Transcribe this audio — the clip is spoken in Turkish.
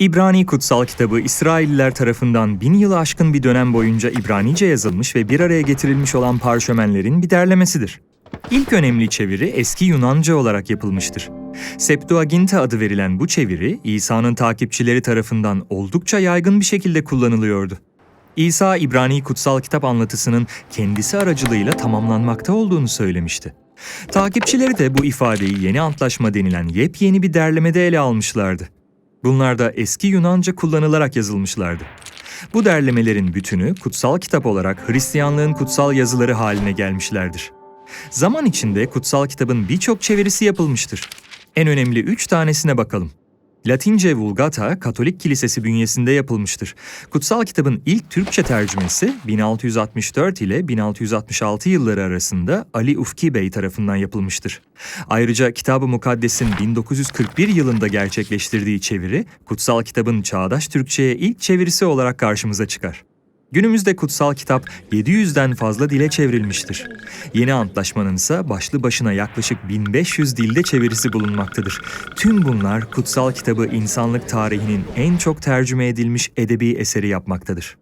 İbrani kutsal kitabı İsrailliler tarafından bin yılı aşkın bir dönem boyunca İbranice yazılmış ve bir araya getirilmiş olan parşömenlerin bir derlemesidir. İlk önemli çeviri eski Yunanca olarak yapılmıştır. Septuaginta adı verilen bu çeviri İsa'nın takipçileri tarafından oldukça yaygın bir şekilde kullanılıyordu. İsa İbrani kutsal kitap anlatısının kendisi aracılığıyla tamamlanmakta olduğunu söylemişti. Takipçileri de bu ifadeyi yeni antlaşma denilen yepyeni bir derlemede ele almışlardı. Bunlar da eski Yunanca kullanılarak yazılmışlardı. Bu derlemelerin bütünü kutsal kitap olarak Hristiyanlığın kutsal yazıları haline gelmişlerdir. Zaman içinde kutsal kitabın birçok çevirisi yapılmıştır. En önemli üç tanesine bakalım. Latince Vulgata, Katolik Kilisesi bünyesinde yapılmıştır. Kutsal kitabın ilk Türkçe tercümesi 1664 ile 1666 yılları arasında Ali Ufki Bey tarafından yapılmıştır. Ayrıca Kitab-ı Mukaddes'in 1941 yılında gerçekleştirdiği çeviri, kutsal kitabın çağdaş Türkçe'ye ilk çevirisi olarak karşımıza çıkar. Günümüzde kutsal kitap 700'den fazla dile çevrilmiştir. Yeni antlaşmanın ise başlı başına yaklaşık 1500 dilde çevirisi bulunmaktadır. Tüm bunlar kutsal kitabı insanlık tarihinin en çok tercüme edilmiş edebi eseri yapmaktadır.